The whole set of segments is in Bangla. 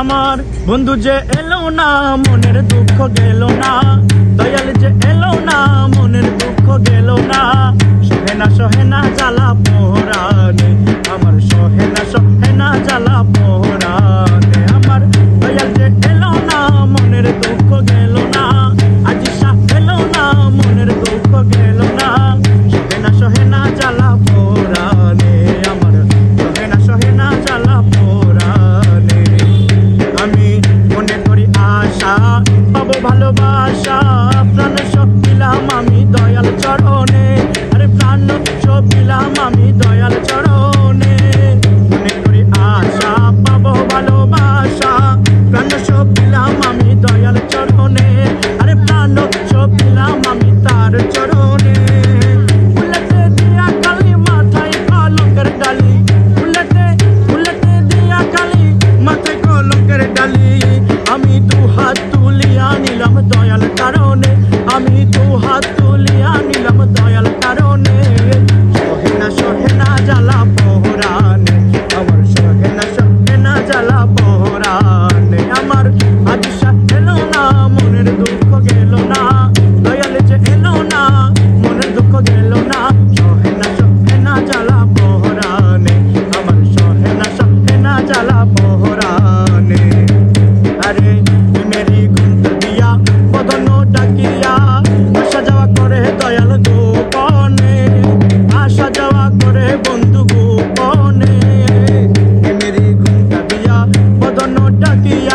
আমার বন্ধু যে এলো না মনের দুঃখ গেল না। দয়াল যে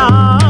না